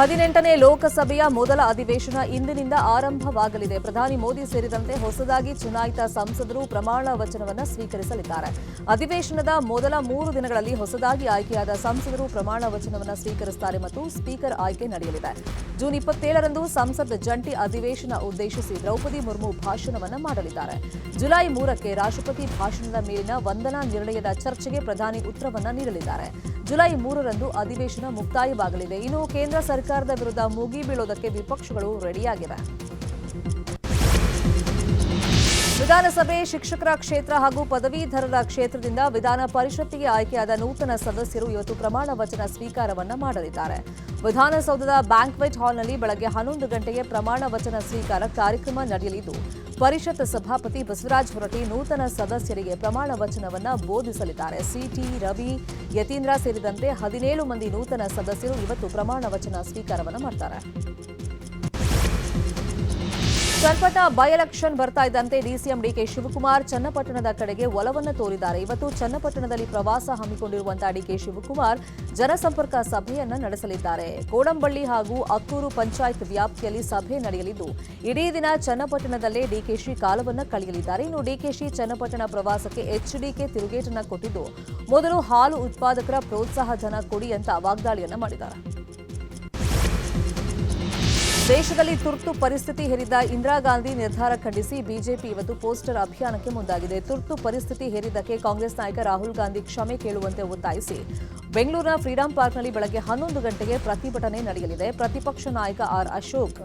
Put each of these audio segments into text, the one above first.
ಹದಿನೆಂಟನೇ ಲೋಕಸಭೆಯ ಮೊದಲ ಅಧಿವೇಶನ ಇಂದಿನಿಂದ ಆರಂಭವಾಗಲಿದೆ. ಪ್ರಧಾನಿ ಮೋದಿ ಸೇರಿದಂತೆ ಹೊಸದಾಗಿ ಚುನಾಯಿತ ಸಂಸದರು ಪ್ರಮಾಣ ವಚನವನ್ನು ಸ್ವೀಕರಿಸಲಿದ್ದಾರೆ. ಅಧಿವೇಶನದ ಮೊದಲ ಮೂರು ದಿನಗಳಲ್ಲಿ ಹೊಸದಾಗಿ ಆಯ್ಕೆಯಾದ ಸಂಸದರು ಪ್ರಮಾಣ ವಚನವನ್ನು ಸ್ವೀಕರಿಸುತ್ತಾರೆ ಮತ್ತು ಸ್ಪೀಕರ್ ಆಯ್ಕೆ ನಡೆಯಲಿದೆ. ಜೂನ್ ಇಪ್ಪತ್ತೇಳರಂದು ಸಂಸತ್ ಜಂಟಿ ಅಧಿವೇಶನ ಉದ್ದೇಶಿಸಿ ದ್ರೌಪದಿ ಮುರ್ಮು ಭಾಷಣವನ್ನು ಮಾಡಲಿದ್ದಾರೆ. ಜುಲೈ ಮೂರಕ್ಕೆ ರಾಷ್ಟ್ರಪತಿ ಭಾಷಣದ ಮೇಲಿನ ವಂದನಾ ನಿರ್ಣಯದ ಚರ್ಚೆಗೆ ಪ್ರಧಾನಿ ಉತ್ತರವನ್ನು ನೀಡಲಿದ್ದಾರೆ. ಜುಲೈ ಮೂರರಂದು ಅಧಿವೇಶನ ಮುಕ್ತಾಯವಾಗಲಿದೆ. ಇನ್ನು ಕೇಂದ್ರ ಸರ್ಕಾರದ ವಿರುದ್ಧ ಮುಗಿ ಬೀಳೋದಕ್ಕೆ ವಿಪಕ್ಷಗಳು ರೆಡಿಯಾಗಿವೆ. ವಿಧಾನಸಭೆ ಶಿಕ್ಷಕರ ಕ್ಷೇತ್ರ ಹಾಗೂ ಪದವೀಧರರ ಕ್ಷೇತ್ರದಿಂದ ವಿಧಾನ ಪರಿಷತ್ತಿಗೆ ಆಯ್ಕೆಯಾದ ನೂತನ ಸದಸ್ಯರು ಇವತ್ತು ಪ್ರಮಾಣ ವಚನ ಸ್ವೀಕಾರವನ್ನು ಮಾಡಲಿದ್ದಾರೆ. ವಿಧಾನಸೌಧದ ಬ್ಯಾಂಕ್ವೆಟ್ ಹಾಲ್ನಲ್ಲಿ ಬೆಳಗ್ಗೆ ಹನ್ನೊಂದು ಗಂಟೆಗೆ ಪ್ರಮಾಣ ವಚನ ಸ್ವೀಕಾರ ಕಾರ್ಯಕ್ರಮ ನಡೆಯಲಿದ್ದು, ಪರಿಷತ್ ಸಭಾಪತಿ ಬಸವರಾಜ್ ಹೊರಟಿ ನೂತನ ಸದಸ್ಯರಿಗೆ ಪ್ರಮಾಣ ವಚನವನ್ನು ಬೋಧಿಸಲಿದ್ದಾರೆ. ಸಿಟಿ ರವಿ ಯತೀಂದ್ರ ಸೇರಿದಂತೆ ಹದಿನೇಳು ಮಂದಿ ನೂತನ ಸದಸ್ಯರು ಇವತ್ತು ಪ್ರಮಾಣ ವಚನ ಸ್ವೀಕಾರವನ್ನು ಮಾಡ್ತಾರೆ. ಚನ್ನಪಟ್ಟಣ ಬೈ ಎಲೆಕ್ಷನ್ ಬರ್ತಾ ಇದ್ದಂತೆ ಡಿಸಿಎಂ ಡಿಕೆ ಶಿವಕುಮಾರ್ ಚನ್ನಪಟ್ಟಣದ ಕಡೆಗೆ ಒಲವನ್ನು ತೋರಿದ್ದಾರೆ. ಇವತ್ತು ಚನ್ನಪಟ್ಟಣದಲ್ಲಿ ಪ್ರವಾಸ ಹಮ್ಮಿಕೊಂಡಿರುವಂತಹ ಡಿಕೆ ಶಿವಕುಮಾರ್ ಜನಸಂಪರ್ಕ ಸಭೆಯನ್ನು ನಡೆಸಲಿದ್ದಾರೆ. ಕೋಡಂಬಳ್ಳಿ ಹಾಗೂ ಅಕ್ಕೂರು ಪಂಚಾಯತ್ ವ್ಯಾಪ್ತಿಯಲ್ಲಿ ಸಭೆ ನಡೆಯಲಿದ್ದು, ಇಡೀ ದಿನ ಚನ್ನಪಟ್ಟಣದಲ್ಲೇ ಡಿಕೆಶಿ ಕಾಲವನ್ನು ಕಳೆಯಲಿದ್ದಾರೆ. ಇನ್ನು ಡಿಕೆಶಿ ಚನ್ನಪಟ್ಟಣ ಪ್ರವಾಸಕ್ಕೆ ಎಚ್ಡಿಕೆ ತಿರುಗೇಟನ್ನು ಕೊಟ್ಟಿದ್ದು, ಮೊದಲು ಹಾಲು ಉತ್ಪಾದಕರ ಪ್ರೋತ್ಸಾಹ ಧನ ಕೊಡಿ ಅಂತ ವಾಗ್ದಾಳಿಯನ್ನು ಮಾಡಿದ್ದಾರೆ. ದೇಶದಲ್ಲಿ ತುರ್ತು ಪರಿಸ್ಥಿತಿ ಹೇರಿದ ಇಂದಿರಾ ಗಾಂಧಿ ನಿರ್ಧಾರ ಖಂಡಿಸಿ ಬಿಜೆಪಿ ಇವತ್ತು ಪೋಸ್ಟರ್ ಅಭಿಯಾನಕ್ಕೆ ಮುಂದಾಗಿದೆ. ತುರ್ತು ಪರಿಸ್ಥಿತಿ ಹೇರಿದ್ದಕ್ಕೆ ಕಾಂಗ್ರೆಸ್ ನಾಯಕ ರಾಹುಲ್ ಗಾಂಧಿ ಕ್ಷಮೆ ಕೇಳುವಂತೆ ಒತ್ತಾಯಿಸಿ. ಬೆಂಗಳೂರಿನ ಫ್ರೀಡಂ ಪಾರ್ಕ್ನಲ್ಲಿ ಬೆಳಗ್ಗೆ ಹನ್ನೊಂದು ಗಂಟೆಗೆ ಪ್ರತಿಭಟನೆ ನಡೆಯಲಿದೆ. ಪ್ರತಿಪಕ್ಷ ನಾಯಕ ಆರ್ ಅಶೋಕ್,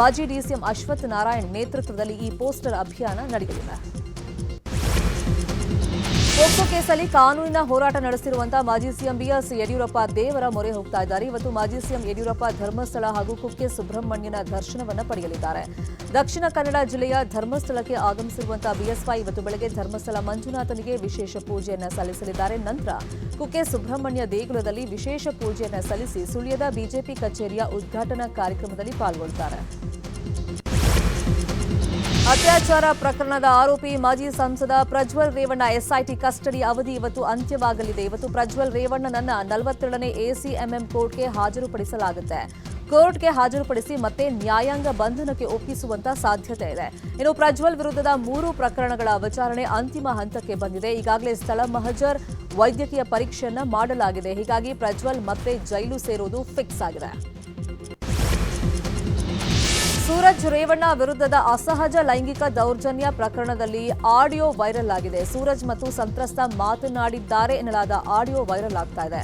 ಮಾಜಿ ಡಿಸಿಎಂ ಅಶ್ವಥ್ ನಾರಾಯಣ್ ನೇತೃತ್ವದಲ್ಲಿ ಈ ಪೋಸ್ಟರ್ ಅಭಿಯಾನ ನಡೆಯಲಿದೆ. ಪೋಕ್ಸೋ ಕೇಸಲ್ಲಿ ಕಾನೂನಿನ ಹೋರಾಟ ನಡೆಸಿರುವಂತಹ ಮಾಜಿ ಸಿಎಂ ಬಿಎಸ್ ಯಡಿಯೂರಪ್ಪ ದೇವರ ಮೊರೆ ಹೋಗ್ತಾ ಇದ್ದಾರೆ. ಇವತ್ತು ಮಾಜಿ ಸಿಎಂ ಯಡಿಯೂರಪ್ಪ ಧರ್ಮಸ್ಥಳ ಹಾಗೂ ಕುಕ್ಕೆ ಸುಬ್ರಹ್ಮಣ್ಯನ ದರ್ಶನವನ್ನು ಪಡೆಯಲಿದ್ದಾರೆ. ದಕ್ಷಿಣ ಕನ್ನಡ ಜಿಲ್ಲೆಯ ಧರ್ಮಸ್ಥಳಕ್ಕೆ ಆಗಮಿಸಿರುವಂತಹ ಬಿಎಸ್ವೈ ಇವತ್ತು ಬೆಳಗ್ಗೆ ಧರ್ಮಸ್ಥಳ ಮಂಜುನಾಥನಿಗೆ ವಿಶೇಷ ಪೂಜೆಯನ್ನು ಸಲ್ಲಿಸಲಿದ್ದಾರೆ. ನಂತರ ಕುಕ್ಕೆ ಸುಬ್ರಹ್ಮಣ್ಯ ದೇಗುಲದಲ್ಲಿ ವಿಶೇಷ ಪೂಜೆಯನ್ನು ಸಲ್ಲಿಸಿ ಸುಳ್ಯದ ಬಿಜೆಪಿ ಕಚೇರಿಯ ಉದ್ಘಾಟನಾ ಕಾರ್ಯಕ್ರಮದಲ್ಲಿ ಪಾಲ್ಗೊಳ್ಳುತ್ತಾರೆ ಅತ್ಯಾಚಾರ ಪ್ರಕರಣದ ಆರೋಪಿ ಮಾಜಿ ಸಂಸದ ಪ್ರಜ್ವಲ್ ರೇವಣ್ಣ ಎಸ್ಐಟಿ ಕಸ್ಟಡಿ ಅವಧಿ ಇವತ್ತು ಅಂತ್ಯವಾಗಲಿದೆ. ಇವತ್ತು ಪ್ರಜ್ವಲ್ ರೇವಣ್ಣನನ್ನ ನಲವತ್ತೆರಡನೇ ಎಸಿಎಂಎಂ ಕೋರ್ಟ್ಗೆ ಹಾಜರುಪಡಿಸಲಾಗುತ್ತೆ. ಕೋರ್ಟ್ಗೆ ಹಾಜರುಪಡಿಸಿ ಮತ್ತೆ ನ್ಯಾಯಾಂಗ ಬಂಧನಕ್ಕೆ ಒಪ್ಪಿಸುವಂತ ಸಾಧ್ಯತೆ ಇದೆ. ಇನ್ನು ಪ್ರಜ್ವಲ್ ವಿರುದ್ಧದ ಮೂರು ಪ್ರಕರಣಗಳ ವಿಚಾರಣೆ ಅಂತಿಮ ಹಂತಕ್ಕೆ ಬಂದಿದೆ. ಈಗಾಗಲೇ ಸ್ಥಳ ಮಹಜರ್ ವೈದ್ಯಕೀಯ ಪರೀಕ್ಷೆಯನ್ನ ಮಾಡಲಾಗಿದೆ. ಹೀಗಾಗಿ ಪ್ರಜ್ವಲ್ ಮತ್ತೆ ಜೈಲು ಸೇರೋದು ಫಿಕ್ಸ್ ಆಗಿದೆ. ಸೂರಜ್ ರೇವಣ್ಣ ವಿರುದ್ಧದ ಅಸಹಜ ಲೈಂಗಿಕ ದೌರ್ಜನ್ಯ ಪ್ರಕರಣದಲ್ಲಿ ಆಡಿಯೋ ವೈರಲ್ ಆಗಿದೆ. ಸೂರಜ್ ಮತ್ತು ಸಂತ್ರಸ್ತ ಮಾತನಾಡಿದ್ದಾರೆ ಎನ್ನಲಾದ ಆಡಿಯೋ ವೈರಲ್ ಆಗ್ತಾ ಇದೆ.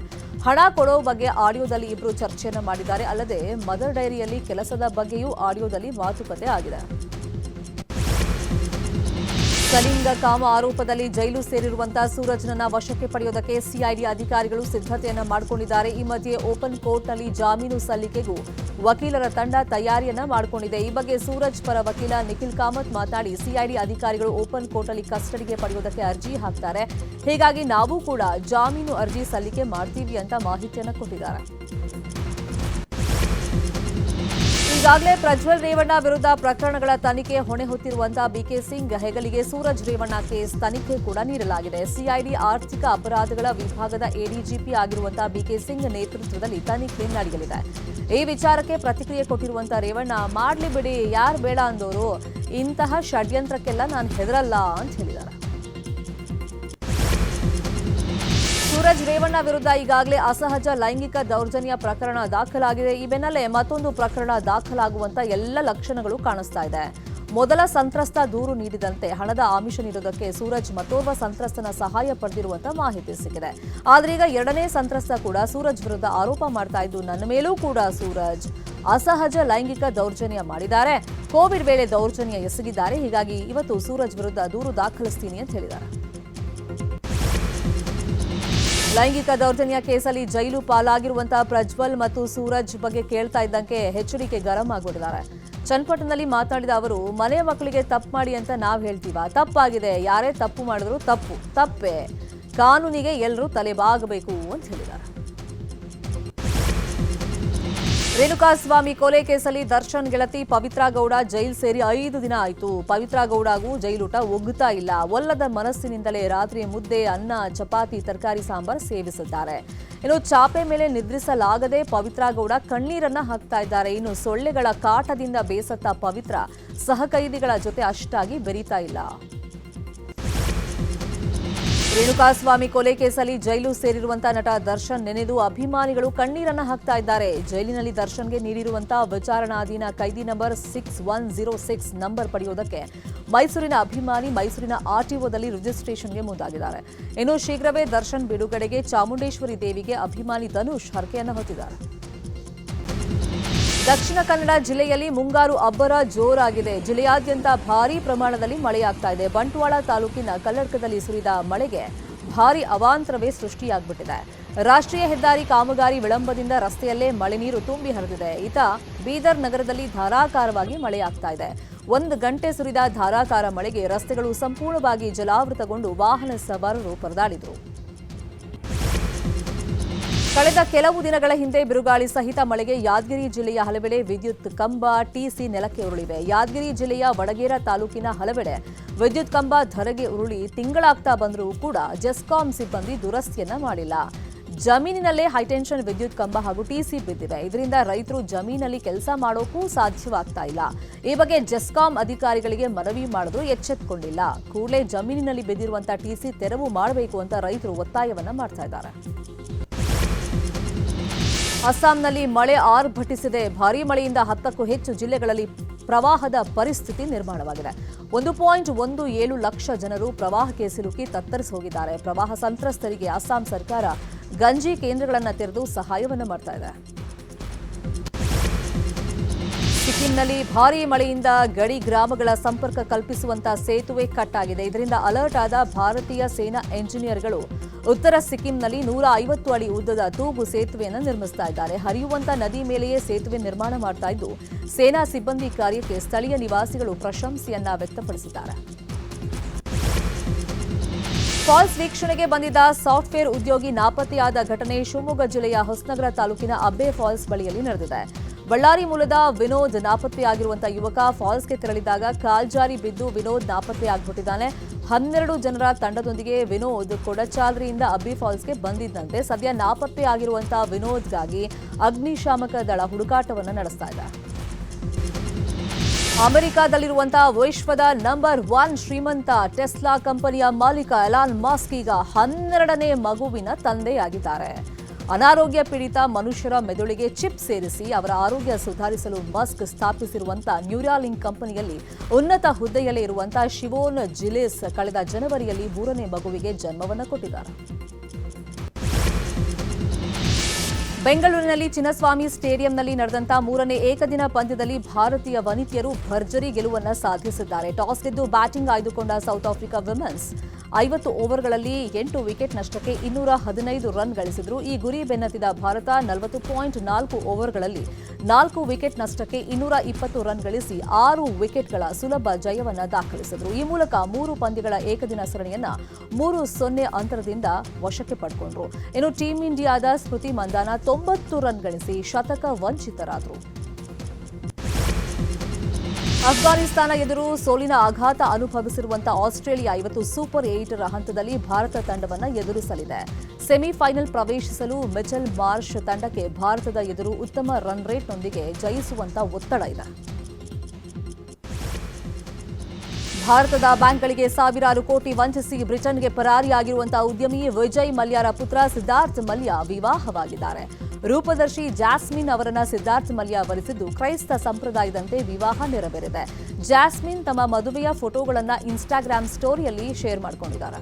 ಹಣ ಕೊಡೋ ಬಗ್ಗೆ ಆಡಿಯೋದಲ್ಲಿ ಇಬ್ಬರು ಚರ್ಚೆಯನ್ನು ಮಾಡಿದ್ದಾರೆ. ಅಲ್ಲದೆ ಮದರ್ ಡೈರಿಯಲ್ಲಿ ಕೆಲಸದ ಬಗ್ಗೆಯೂ ಆಡಿಯೋದಲ್ಲಿ ಮಾತುಕತೆ ಆಗಿದೆ. ಸಲಿಂಗ ಕಾಮ ಆರೋಪದಲ್ಲಿ ಜೈಲು ಸೇರಿರುವಂತಹ ಸೂರಜ್ನನ್ನ ವಶಕ್ಕೆ ಪಡೆಯುವುದಕ್ಕೆ ಸಿಐಡಿ ಅಧಿಕಾರಿಗಳು ಸಿದ್ಧತೆಯನ್ನ ಮಾಡಿಕೊಂಡಿದ್ದಾರೆ. ಈ ಮಧ್ಯೆ ಓಪನ್ ಕೋರ್ಟ್ನಲ್ಲಿ ಜಾಮೀನು ಸಲ್ಲಿಕೆಗೂ ವಕೀಲರ ತಂಡ ತಯಾರಿಯನ್ನ ಮಾಡಿಕೊಂಡಿದೆ. ಈ ಬಗ್ಗೆ ಸೂರಜ್ ಪರ ವಕೀಲ ನಿಖಿಲ್ ಕಾಮತ್ ಮಾತನಾಡಿ ಸಿಐಡಿ ಅಧಿಕಾರಿಗಳು ಓಪನ್ ಕೋರ್ಟ್ನಲ್ಲಿ ಕಸ್ಟಡಿಗೆ ಪಡೆಯುವುದಕ್ಕೆ ಅರ್ಜಿ ಹಾಕ್ತಾರೆ. ಹೀಗಾಗಿ ನಾವು ಕೂಡ ಜಾಮೀನು ಅರ್ಜಿ ಸಲ್ಲಿಕೆ ಮಾಡ್ತೀವಿ ಅಂತ ಮಾಹಿತಿಯನ್ನು ಕೊಟ್ಟಿದ್ದಾರೆ. ಈಗಾಗಲೇ ಪ್ರಜ್ವಲ್ ರೇವಣ್ಣ ವಿರುದ್ಧ ಪ್ರಕರಣಗಳ ತನಿಖೆ ಹೊಣೆ ಹೊತ್ತಿರುವಂತಹ ಬಿಕೆ ಸಿಂಗ್ ಹೆಗಲಿಗೆ ಸೂರಜ್ ರೇವಣ್ಣ ಕೇಸ್ ತನಿಖೆ ಕೂಡ ನೀಡಲಾಗಿದೆ. ಸಿಐಡಿ ಆರ್ಥಿಕ ಅಪರಾಧಗಳ ವಿಭಾಗದ ಎಡಿಜಿಪಿ ಆಗಿರುವಂತಹ ಬಿಕೆ ಸಿಂಗ್ ನೇತೃತ್ವದಲ್ಲಿ ತನಿಖೆ ನಡೆಯಲಿದೆ. ಈ ವಿಚಾರಕ್ಕೆ ಪ್ರತಿಕ್ರಿಯೆ ಕೊಟ್ಟಿರುವಂತಹ ರೇವಣ್ಣ, ಮಾಡ್ಲಿ ಬಿಡಿ, ಯಾರು ಬೇಡ ಅಂದವರು ಇಂತಹ ಷಡ್ಯಂತ್ರಕ್ಕೆಲ್ಲ ನಾನು ಹೆದರಲ್ಲ ಅಂತ ಹೇಳಿದ್ದಾರೆ. ಸೂರಜ್ ರೇವಣ್ಣ ವಿರುದ್ಧ ಈಗಾಗಲೇ ಅಸಹಜ ಲೈಂಗಿಕ ದೌರ್ಜನ್ಯ ಪ್ರಕರಣ ದಾಖಲಾಗಿದೆ. ಈ ಬೆನ್ನಲ್ಲೇ ಮತ್ತೊಂದು ಪ್ರಕರಣ ದಾಖಲಾಗುವಂತ ಎಲ್ಲ ಲಕ್ಷಣಗಳು ಕಾಣಿಸ್ತಾ ಇದೆ. ಮೊದಲ ಸಂತ್ರಸ್ತ ದೂರು ನೀಡಿದಂತೆ ಹಣದ ಆಮಿಷ ನೀಡುವುದಕ್ಕೆ ಸೂರಜ್ ಮತ್ತೋರ್ವ ಸಂತ್ರಸ್ತನ ಸಹಾಯ ಪಡೆದಿರುವಂತ ಮಾಹಿತಿ ಸಿಕ್ಕಿದೆ. ಆದರೀಗ ಎರಡನೇ ಸಂತ್ರಸ್ತ ಕೂಡ ಸೂರಜ್ ವಿರುದ್ಧ ಆರೋಪ ಮಾಡ್ತಾ ಇದ್ದು, ನನ್ನ ಮೇಲೂ ಕೂಡ ಸೂರಜ್ ಅಸಹಜ ಲೈಂಗಿಕ ದೌರ್ಜನ್ಯ ಮಾಡಿದ್ದಾರೆ. ಕೋವಿಡ್ ವೇಳೆ ದೌರ್ಜನ್ಯ ಎಸಗಿದ್ದಾರೆ. ಹೀಗಾಗಿ ಇವತ್ತು ಸೂರಜ್ ವಿರುದ್ಧ ದೂರು ದಾಖಲಿಸ್ತೀನಿ ಅಂತ ಹೇಳಿದ್ದಾರೆ. ಲೈಂಗಿಕ ದೌರ್ಜನ್ಯ ಕೇಸಲ್ಲಿ ಜೈಲು ಪಾಲಾಗಿರುವಂತಹ ಪ್ರಜ್ವಲ್ ಮತ್ತು ಸೂರಜ್ ಬಗ್ಗೆ ಕೇಳ್ತಾ ಇದ್ದಂಗೆ ಎಚ್ಚರಿಕೆ ಗರಂ ಆಗಿಬಿಟ್ಟಿದ್ದಾರೆ. ಚನ್ನಪಟ್ಟಣದಲ್ಲಿ ಮಾತನಾಡಿದ ಅವರು, ಮನೆಯ ಮಕ್ಕಳಿಗೆ ತಪ್ಪು ಮಾಡಿ ಅಂತ ನಾವು ಹೇಳ್ತೀವ. ತಪ್ಪಾಗಿದೆ. ಯಾರೇ ತಪ್ಪು ಮಾಡಿದ್ರು ತಪ್ಪು. ತಪ್ಪೇ. ಕಾನೂನಿಗೆ ಎಲ್ಲರೂ ತಲೆಬಾಗಬೇಕು ಅಂತ ಹೇಳಿದ್ದಾರೆ. ರೇಣುಕಾಸ್ವಾಮಿ ಕೊಲೆ ಕೇಸಲ್ಲಿ ದರ್ಶನ್ ಗೆಳತಿ ಪವಿತ್ರಾ ಗೌಡ ಜೈಲ್ ಸೇರಿ ಐದು ದಿನ ಆಯಿತು. ಪವಿತ್ರಾ ಗೌಡಗೂ ಜೈಲೂಟ ಒಗ್ಗುತ್ತಾ ಇಲ್ಲ. ಒಲ್ಲದ ಮನಸ್ಸಿನಿಂದಲೇ ರಾತ್ರಿ ಮುದ್ದೆ, ಅನ್ನ, ಚಪಾತಿ, ತರಕಾರಿ, ಸಾಂಬಾರ್ ಸೇವಿಸಿದ್ದಾರೆ ಇನ್ನು ಚಾಪೆ ಮೇಲೆ ನಿದ್ರಿಸಲಾಗದೆ ಪವಿತ್ರಾ ಗೌಡ ಕಣ್ಣೀರನ್ನ ಹಾಕ್ತಾ ಇದ್ದಾರೆ. ಇನ್ನು ಸೊಳ್ಳೆಗಳ ಕಾಟದಿಂದ ಬೇಸತ್ತ ಪವಿತ್ರ ಸಹಕೈದಿಗಳ ಜೊತೆ ಅಷ್ಟಾಗಿ ಬೆರೀತಾ ಇಲ್ಲ. ರೇಣುಕಾಸ್ವಾಮಿ ಕೊಲೆ ಕೇಸಲ್ಲಿ ಜೈಲು ಸೇರಿರುವಂತಹ ನಟ ದರ್ಶನ್ ನೆನೆದು ಅಭಿಮಾನಿಗಳು ಕಣ್ಣೀರನ್ನ ಹಾಕ್ತಾ ಇದ್ದಾರೆ. ಜೈಲಿನಲ್ಲಿ ದರ್ಶನ್ಗೆ ನೀಡಿರುವಂತಹ ವಿಚಾರಣಾಧೀನ ಕೈದಿ number six one zero six number ಪಡೆಯುವುದಕ್ಕೆ ಮೈಸೂರಿನ ಅಭಿಮಾನಿ ಮೈಸೂರಿನ ಆರ್ಟಿಒದಲ್ಲಿ ರಿಜಿಸ್ಟ್ರೇಷನ್ಗೆ ಮುಂದಾಗಿದ್ದಾರೆ. ಇನ್ನು ಶೀಘ್ರವೇ ದರ್ಶನ್ ಬಿಡುಗಡೆಗೆ ಚಾಮುಂಡೇಶ್ವರಿ ದೇವಿಗೆ ಅಭಿಮಾನಿ ಧನುಷ್ ಹರಕೆಯನ್ನು ಹೊತ್ತಿದ್ದಾರೆ. ದಕ್ಷಿಣ ಕನ್ನಡ ಜಿಲ್ಲೆಯಲ್ಲಿ ಮುಂಗಾರು ಅಬ್ಬರ ಜೋರಾಗಿದೆ. ಜಿಲ್ಲೆಯಾದ್ಯಂತ ಭಾರೀ ಪ್ರಮಾಣದಲ್ಲಿ ಮಳೆಯಾಗ್ತಾ ಇದೆ. ಬಂಟ್ವಾಳ ತಾಲೂಕಿನ ಕಲ್ಲಡ್ಕದಲ್ಲಿ ಸುರಿದ ಮಳೆಗೆ ಭಾರೀ ಅವಾಂತರವೇ ಸೃಷ್ಟಿಯಾಗ್ಬಿಟ್ಟಿದೆ. ರಾಷ್ಟ್ರೀಯ ಹೆದ್ದಾರಿ ಕಾಮಗಾರಿ ವಿಳಂಬದಿಂದ ರಸ್ತೆಯಲ್ಲೇ ಮಳೆ ನೀರು ತುಂಬಿ ಹರಿದಿದೆ. ಈತ ಬೀದರ್ ನಗರದಲ್ಲಿ ಧಾರಾಕಾರವಾಗಿ ಮಳೆಯಾಗ್ತಾ ಇದೆ. ಒಂದು ಗಂಟೆ ಸುರಿದ ಧಾರಾಕಾರ ಮಳೆಗೆ ರಸ್ತೆಗಳು ಸಂಪೂರ್ಣವಾಗಿ ಜಲಾವೃತಗೊಂಡು ವಾಹನ ಸವಾರರು ಪರದಾಡಿದರು. ಕಳೆದ ಕೆಲವು ದಿನಗಳ ಹಿಂದೆ ಬಿರುಗಾಳಿ ಸಹಿತ ಮಳೆಗೆ ಯಾದಗಿರಿ ಜಿಲ್ಲೆಯ ಹಲವೆಡೆ ವಿದ್ಯುತ್ ಕಂಬ ಟಿಸಿ ನೆಲಕ್ಕೆ ಉರುಳಿವೆ. ಯಾದಗಿರಿ ಜಿಲ್ಲೆಯ ವಡಗೇರ ತಾಲೂಕಿನ ಹಲವೆಡೆ ವಿದ್ಯುತ್ ಕಂಬ ಧರೆಗೆ ಉರುಳಿ ತಿಂಗಳಾಗ್ತಾ ಬಂದರೂ ಕೂಡ ಜೆಸ್ಕಾಂ ಸಿಬ್ಬಂದಿ ದುರಸ್ತಿಯನ್ನ ಮಾಡಿಲ್ಲ. ಜಮೀನಿನಲ್ಲೇ ಹೈಟೆನ್ಷನ್ ವಿದ್ಯುತ್ ಕಂಬ ಹಾಗೂ ಟಿಸಿ ಬಿದ್ದಿವೆ. ಇದರಿಂದ ರೈತರು ಜಮೀನಲ್ಲಿ ಕೆಲಸ ಮಾಡೋಕ್ಕೂ ಸಾಧ್ಯವಾಗ್ತಾ ಇಲ್ಲ. ಈ ಬಗ್ಗೆ ಜೆಸ್ಕಾಂ ಅಧಿಕಾರಿಗಳಿಗೆ ಮನವಿ ಮಾಡಿದ್ರು ಎಚ್ಚೆತ್ತುಕೊಂಡಿಲ್ಲ ಕೂಡಲೇ ಜಮೀನಿನಲ್ಲಿ ಬಿದ್ದಿರುವಂತಹ ಟಿಸಿ ತೆರವು ಮಾಡಬೇಕು ಅಂತ ರೈತರು ಒತ್ತಾಯವನ್ನ ಮಾಡ್ತಾ ಇದ್ದಾರೆ. ಅಸ್ಸಾಂನಲ್ಲಿ ಮಳೆ ಆರ್ಭಟಿಸಿದೆ. ಭಾರೀ ಮಳೆಯಿಂದ ಹತ್ತಕ್ಕೂ ಹೆಚ್ಚು ಜಿಲ್ಲೆಗಳಲ್ಲಿ ಪ್ರವಾಹದ ಪರಿಸ್ಥಿತಿ ನಿರ್ಮಾಣವಾಗಿದೆ. ಒಂದು ಪಾಯಿಂಟ್ ಒಂದು ಏಳು ಲಕ್ಷ ಜನರು ಪ್ರವಾಹಕ್ಕೆ ಸಿಲುಕಿ ತತ್ತರಿಸಿ ಹೋಗಿದ್ದಾರೆ. ಪ್ರವಾಹ ಸಂತ್ರಸ್ತರಿಗೆ ಅಸ್ಸಾಂ ಸರ್ಕಾರ ಗಂಜಿ ಕೇಂದ್ರಗಳನ್ನು ತೆರೆದು ಸಹಾಯವನ್ನು ಮಾಡ್ತಾ ಇದೆ. ಸಿಕ್ಕಿಂನಲ್ಲಿ ಭಾರೀ ಮಳೆಯಿಂದ ಗಡಿ ಗ್ರಾಮಗಳ ಸಂಪರ್ಕ ಕಲ್ಪಿಸುವಂತಹ ಸೇತುವೆ ಕಟ್ ಆಗಿದೆ ಇದರಿಂದ ಅಲರ್ಟ್ ಆದ ಭಾರತೀಯ ಸೇನಾ ಎಂಜಿನಿಯರ್ಗಳು ಉತ್ತರ ಸಿಕ್ಕಿಂನಲ್ಲಿ ನೂರ ಐವತ್ತು ಅಡಿ ಉದ್ದದ ತೂಗು ಸೇತುವೆಯನ್ನು ನಿರ್ಮಿಸ್ತಾ ಇದ್ದಾರೆ. ಹರಿಯುವಂತ ನದಿ ಮೇಲೆಯೇ ಸೇತುವೆ ನಿರ್ಮಾಣ ಮಾಡ್ತಾ ಇದ್ದು, ಸೇನಾ ಸಿಬ್ಬಂದಿ ಕಾರ್ಯಕ್ಕೆ ಸ್ಥಳೀಯ ನಿವಾಸಿಗಳು ಪ್ರಶಂಸೆಯನ್ನ ವ್ಯಕ್ತಪಡಿಸಿದ್ದಾರೆ. ಫಾಲ್ಸ್ ವೀಕ್ಷಣೆಗೆ ಬಂದಿದ್ದ ಸಾಫ್ಟ್ವೇರ್ ಉದ್ಯೋಗಿ ನಾಪತ್ತೆಯಾದ ಘಟನೆ ಶಿವಮೊಗ್ಗ ಜಿಲ್ಲೆಯ ಹೊಸನಗರ ತಾಲೂಕಿನ ಅಬ್ಬೆ ಫಾಲ್ಸ್ ಬಳಿಯಲ್ಲಿ ನಡೆದಿದೆ. ಬಳ್ಳಾರಿ ಮೂಲದ ವಿನೋದ್ ನಾಪತ್ತೆಯಾಗಿರುವಂತಹ ಯುವಕ ಫಾಲ್ಸ್ಗೆ ತೆರಳಿದಾಗ ಕಾಲ್ಜಾರಿ ಬಿದ್ದು ವಿನೋದ್ ನಾಪತ್ತೆಯಾಗ್ಬಿಟ್ಟಿದ್ದಾನೆ ಹನ್ನೆರಡು ಜನರ ತಂಡದೊಂದಿಗೆ ವಿನೋದ್ ಕೊಡಚಾದ್ರಿಯಿಂದ ಅಬ್ಬಿ ಫಾಲ್ಸ್ಗೆ ಬಂದಿದ್ದಂತೆ ಸದ್ಯ ನಾಪತ್ತೆಯಾಗಿರುವಂತಹ ವಿನೋದ್ಗಾಗಿ ಅಗ್ನಿಶಾಮಕ ದಳ ಹುಡುಕಾಟವನ್ನು ನಡೆಸ್ತಾ ಇದೆ. ಅಮೆರಿಕಾದಲ್ಲಿರುವಂತಹ ವಿಶ್ವದ ನಂಬರ್ ಒನ್ ಶ್ರೀಮಂತ ಟೆಸ್ಲಾ ಕಂಪನಿಯ ಮಾಲೀಕ ಎಲಾನ್ ಮಾಸ್ಕ್ ಈಗ ಹನ್ನೆರಡನೇ ಮಗುವಿನ ತಂದೆಯಾಗಿದ್ದಾರೆ. ಅನಾರೋಗ್ಯ ಪೀಡಿತ ಮನುಷ್ಯರ ಮೆದುಳಿಗೆ ಚಿಪ್ ಸೇರಿಸಿ ಅವರ ಆರೋಗ್ಯ ಸುಧಾರಿಸಲು ಮಸ್ಕ್ ಸ್ಥಾಪಿಸಿರುವಂತಹ ನ್ಯೂರಾಲಿಂಕ್ ಕಂಪನಿಯಲ್ಲಿ ಉನ್ನತ ಹುದ್ದೆಯಲ್ಲಿ ಇರುವಂತಹ ಶಿವೋನ್ ಜಿಲೇಸ್ ಕಳೆದ ಜನವರಿಯಲ್ಲಿ ಮೂರನೇ ಮಗುವಿಗೆ ಜನ್ಮವನ್ನು ಕೊಟ್ಟಿದ್ದಾರೆ. ಬೆಂಗಳೂರಿನಲ್ಲಿ ಚಿನ್ನಸ್ವಾಮಿ ಸ್ಟೇಡಿಯಂನಲ್ಲಿ ನಡೆದಂತ ಮೂರನೇ ಏಕದಿನ ಪಂದ್ಯದಲ್ಲಿ ಭಾರತೀಯ ವನಿತೆಯರು ಭರ್ಜರಿ ಗೆಲುವನ್ನು ಸಾಧಿಸಿದ್ದಾರೆ. ಟಾಸ್ ಗೆದ್ದು ಬ್ಯಾಟಿಂಗ್ ಆಯ್ದುಕೊಂಡ ಸೌತ್ ಆಫ್ರಿಕಾ ವಿಮೆನ್ಸ್ ಐವತ್ತು ಓವರ್ಗಳಲ್ಲಿ ಎಂಟು ವಿಕೆಟ್ ನಷ್ಟಕ್ಕೆ ಇನ್ನೂರ ಹದಿನೈದು ರನ್ ಗಳಿಸಿದ್ರು. ಈ ಗುರಿ ಬೆನ್ನತ್ತಿದ ಭಾರತ ನಲವತ್ತು ಪಾಯಿಂಟ್ ನಾಲ್ಕು ಓವರ್ಗಳಲ್ಲಿ ನಾಲ್ಕು ವಿಕೆಟ್ ನಷ್ಟಕ್ಕೆ ಇನ್ನೂರ ಇಪ್ಪತ್ತು ರನ್ ಗಳಿಸಿ ಆರು ವಿಕೆಟ್ಗಳ ಸುಲಭ ಜಯವನ್ನು ದಾಖಲಿಸಿದ್ರು. ಈ ಮೂಲಕ ಮೂರು ಪಂದ್ಯಗಳ ಏಕದಿನ ಸರಣಿಯನ್ನ ಮೂರು ಸೊನ್ನೆ ಅಂತರದಿಂದ ವಶಕ್ಕೆ ಪಡ್ಕೊಂಡ್ರು. ಇನ್ನು ಟೀಂ ಇಂಡಿಯಾದ ಸ್ಮೃತಿ ಮಂದಾನ ತೊಂಬತ್ತು ರನ್ ಗಳಿಸಿ ಶತಕ ವಂಚಿತರಾದರು. ಅಫ್ಘಾನಿಸ್ತಾನ ಎದುರು ಸೋಲಿನ ಆಘಾತ ಅನುಭವಿಸಿರುವಂತಹ ಆಸ್ಟ್ರೇಲಿಯಾ ಇವತ್ತು ಸೂಪರ್ ಏಟರ ಹಂತದಲ್ಲಿ ಭಾರತ ತಂಡವನ್ನು ಎದುರಿಸಲಿದೆ. ಸೆಮಿಫೈನಲ್ ಪ್ರವೇಶಿಸಲು ಮಿಚೆಲ್ ಮಾರ್ಷ್ ತಂಡಕ್ಕೆ ಭಾರತದ ಎದುರು ಉತ್ತಮ ರನ್ ರೇಟ್ನೊಂದಿಗೆ ಜಯಿಸುವಂತ ಒತ್ತಡ ಇದೆ. ಭಾರತದ ಬ್ಯಾಂಕ್ಗಳಿಗೆ ಸಾವಿರಾರು ಕೋಟಿ ವಂಚಿಸಿ ಬ್ರಿಟನ್ಗೆ ಪರಾರಿಯಾಗಿರುವಂತಹ ಉದ್ಯಮಿ ವಿಜಯ್ ಮಲ್ಯರ ಪುತ್ರ ಸಿದ್ಧಾರ್ಥ್ ಮಲ್ಯ ವಿವಾಹವಾಗಿದ್ದಾರೆ. ರೂಪದರ್ಶಿ ಜಾಸ್ಮಿನ್ ಅವರನ್ನ ಸಿದ್ಧಾರ್ಥ್ ಮಲ್ಯ ವರಿಸಿದ್ದು ಕ್ರೈಸ್ತ ಸಂಪ್ರದಾಯದಂತೆ ವಿವಾಹ ನೆರವೇರಿದೆ. ಜಾಸ್ಮಿನ್ ತಮ್ಮ ಮದುವೆಯ ಫೋಟೋಗಳನ್ನ ಇನ್ಸ್ಟಾಗ್ರಾಮ್ ಸ್ಟೋರಿಯಲ್ಲಿ ಶೇರ್ ಮಾಡಿಕೊಂಡಿದ್ದಾರೆ.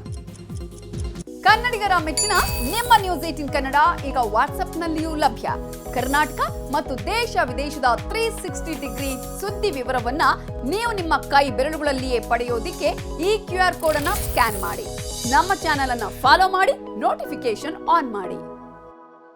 ಕನ್ನಡಿಗರ ಮೆಚ್ಚಿನ ನಿಮ್ಮ ನ್ಯೂಸ್ ಏಟಿನ್ ಕನ್ನಡ ಈಗ ವಾಟ್ಸ್ಆಪ್ನಲ್ಲಿಯೂ ಲಭ್ಯ. ಕರ್ನಾಟಕ ಮತ್ತು ದೇಶ ವಿದೇಶದ ತ್ರೀ ಸಿಕ್ಸ್ಟಿ ಡಿಗ್ರಿ ಸುದ್ದಿ ವಿವರವನ್ನ ನೀವು ನಿಮ್ಮ ಕೈ ಬೆರಳುಗಳಲ್ಲಿಯೇ ಪಡೆಯೋದಿಕ್ಕೆ ಈ ಕ್ಯೂ ಆರ್ ಕೋಡ್ ಅನ್ನ ಸ್ಕ್ಯಾನ್ ಮಾಡಿ. ನಮ್ಮ ಚಾನೆಲ್ ಅನ್ನ ಫಾಲೋ ಮಾಡಿ ನೋಟಿಫಿಕೇಶನ್ ಆನ್ ಮಾಡಿ.